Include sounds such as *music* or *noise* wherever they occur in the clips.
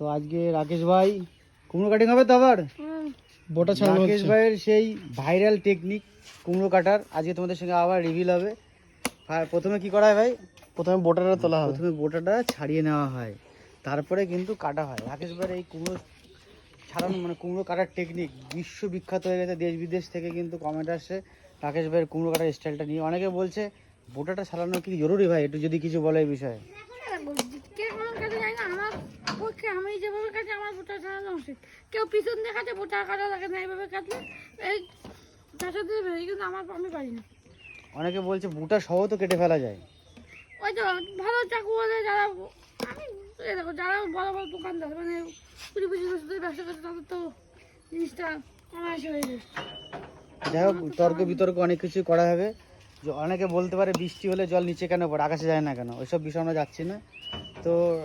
তো আজকে রাকেশ ভাই কুমড়ো কাটিং হবে তো আবার? বোটা ছাড়ানো রাকেশ ভাইয়ের সেই ভাইরাল টেকনিক কুমড়ো কাটার আজকে তোমাদের সঙ্গে আবার রিভিল হবে। আর প্রথমে কি করা হয় ভাই? প্রথমে বোটাটা তোলা হয় প্রথমে বোটাটা ছাড়িয়ে নেওয়া হয়। তারপরে কিন্তু কাটা হয়। রাকেশ ভাইয়ের এই কুমড়ো ছাড়ানো মানে কুমড়ো কাটার টেকনিক বিশ্ববিখ্যাত হয়ে গেছে দেশ বিদেশ থেকে কিন্তু কমেন্ট আসছে রাকেশ ভাইয়ের কুমড়ো কাটার স্টাইলটা নিয়ে। অনেকে বলছে বোটাটা ছাড়ানো কি জরুরি ভাই? একটু যদি কিছু বলে এই বিষয়ে। পক্ষে আমি যেভাবে কাটে আমার বোটা ছাড়ানো উচিত। কেউ পিছন দিয়ে কাটে বোটা কাটা লাগে না এইভাবে কাটলে এই তার সাথে কিন্তু আমার আমি পারি না। অনেকে বলছে বুটা সহ তো কেটে ফেলা যায়। ওই তো ভালো চাকু বলে যারা আমি দেখো যারা বড় বড় দোকানদার মানে কুড়ি পঁচিশ বছর ধরে ব্যবসা করছে তাদের তো জিনিসটা এসে হয়ে যায়। যাই হোক তর্ক বিতর্ক অনেক কিছু করা হবে। যে অনেকে বলতে পারে বৃষ্টি হলে জল নিচে কেন পড়ে আকাশে যায় না কেন? ওইসব বিষয় আমরা যাচ্ছি না। তো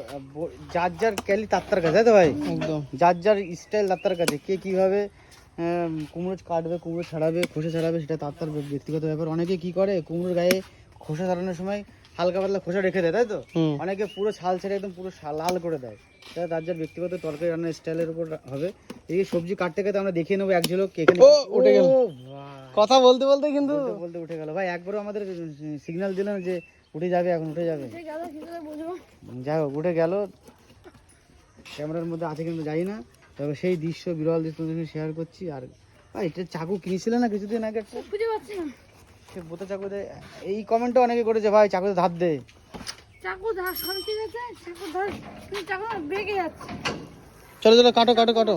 যার যার ক্যালি তাত্তার কাছে তাই তো ভাই? একদম। যার যার স্টাইল তাত্তার কাছে। কে কীভাবে কুমড়ো কাটবে কুমড়ো ছাড়াবে খোসা ছাড়াবে সেটা তাত্তার ব্য- ব্যক্তিগত ব্যাপার। অনেকে কি করে কুমড়োর গায়ে খোসা ছাড়ানোর সময় হালকা পাতলা খোসা রেখে দেয় তাই তো? অনেকে পুরো ছাল ছেড়ে একদম পুরো লাল করে দেয়। সেটা তার যার ব্যক্তিগত তরকারি রান্নার স্টাইলের উপর হবে। এই সবজি কাটতে কাটতে আমরা দেখিয়ে নেব এক ঝলক এখানে। কথা বলতে বলতে কিন্তু বলতে বলতে উঠে গেল। ভাই একবারও আমাদের সিগন্যাল দিলেন যে উঠে যাবে এখন উঠে যাবে। যাই হোক উঠে গেল। ক্যামেরার মধ্যে আছে কিন্তু যাই না। তবে সেই দৃশ্য বিরল দৃশ্য তোমাদের শেয়ার করছি। আর ভাই এটা চাকু কিনেছিলে না কিছুদিন আগে খুঁজে পাচ্ছি না। সে বোতা চাকু দেয় এই কমেন্টও অনেকে করেছে ভাই চাকুতে ধার দে। চাকু ধর সব ঠিক আছে চাকু ধর চাকু বেগে যাচ্ছে। চলো চলো কাটো কাটো কাটো।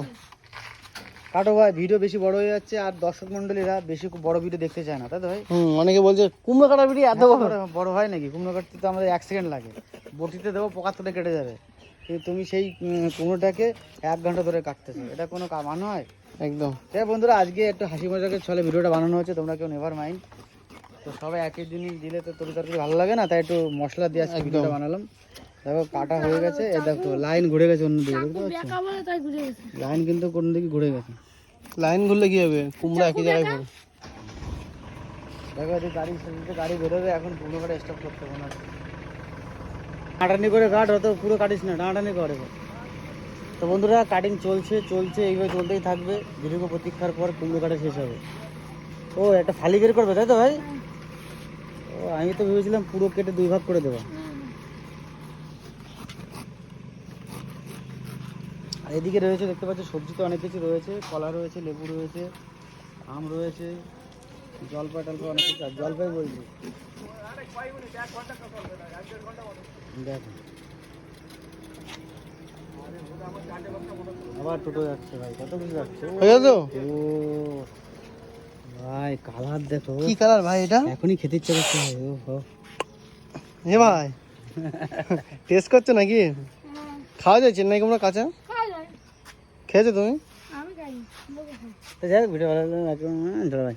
কাটো ভাই ভিডিও বেশি বড় হয়ে যাচ্ছে আর দর্শক মন্ডলীরা বেশি বড় ভিডিও দেখতে চায় না তাই তো ভাই? হুম অনেকে বলছে কুমড়ো কাটা বিড়ি এত বড়। বড় হয় নাকি? কুমড়ো কাটতে তো আমাদের এক সেকেন্ড লাগে। বটিতে দেবো পোকা তুলে কেটে যাবে। তুমি সেই কুমড়োটাকে এক ঘণ্টা ধরে কাটতে কাটতেছো। এটা কোনো কা- মান হয় একদম। তাই বন্ধুরা আজকে একটু হাসি মজাকের ছলে ভিডিওটা বানানো হচ্ছে তোমরা কেউ নেভার মাইন্ড তো সবাই একই জিনিস দিলে তো তরি তরকারি ভালো লাগে না তাই একটু মশলা দিয়ে আজকে ভিডিওটা বানালাম। দেখো কাটা হয়ে গেছে এ দেখো লাইন ঘুরে গেছে অন্যদিকে ঘুরে গেছে। লাইন কিন্তু কোন দিকে ঘুরে গেছে। লাইন ঘুরলে কি হবে? কুমড়ো একই জায়গায় পড়ে দেখো যে গাড়ি সাথে গাড়ি বেরোবে এখন পুরো গাড়ি স্টপ করতে হবে না? টাটানি করে কাট অত পুরো কাটিস না টাটানি করে। তো বন্ধুরা কাটিং চলছে চলছে এইভাবে চলতেই থাকবে। দীর্ঘ প্রতীক্ষার পর কুমড়ো কাটা শেষ হবে। ও একটা ফালি বের করবে তাই তো ভাই? ও আমি তো ভেবেছিলাম পুরো কেটে দুই ভাগ করে দেবো আর এদিকে রয়েছে দেখতে পাচ্ছ সবজি তো অনেক কিছু রয়েছে কলা রয়েছে লেবু রয়েছে আম রয়েছে জলপাই টলপাই অনেক কিছু আর জলপাই বলছি। দেখো। আবার টোটো যাচ্ছে ভাই কত কিছু যাচ্ছে? ও, ও ভাই কালার দেখো। কি কালার ভাই এটা? এখনই খেতে ইচ্ছে করছে ভাই ও হো। ভাই *laughs* টেস্ট করছ নাকি? খাওয়া যায় চেন্নাই কুমড়ো কাঁচা? খেয়েছো তুমি? আমি খাইনি ভিডিও ভালো লাগলে ভাই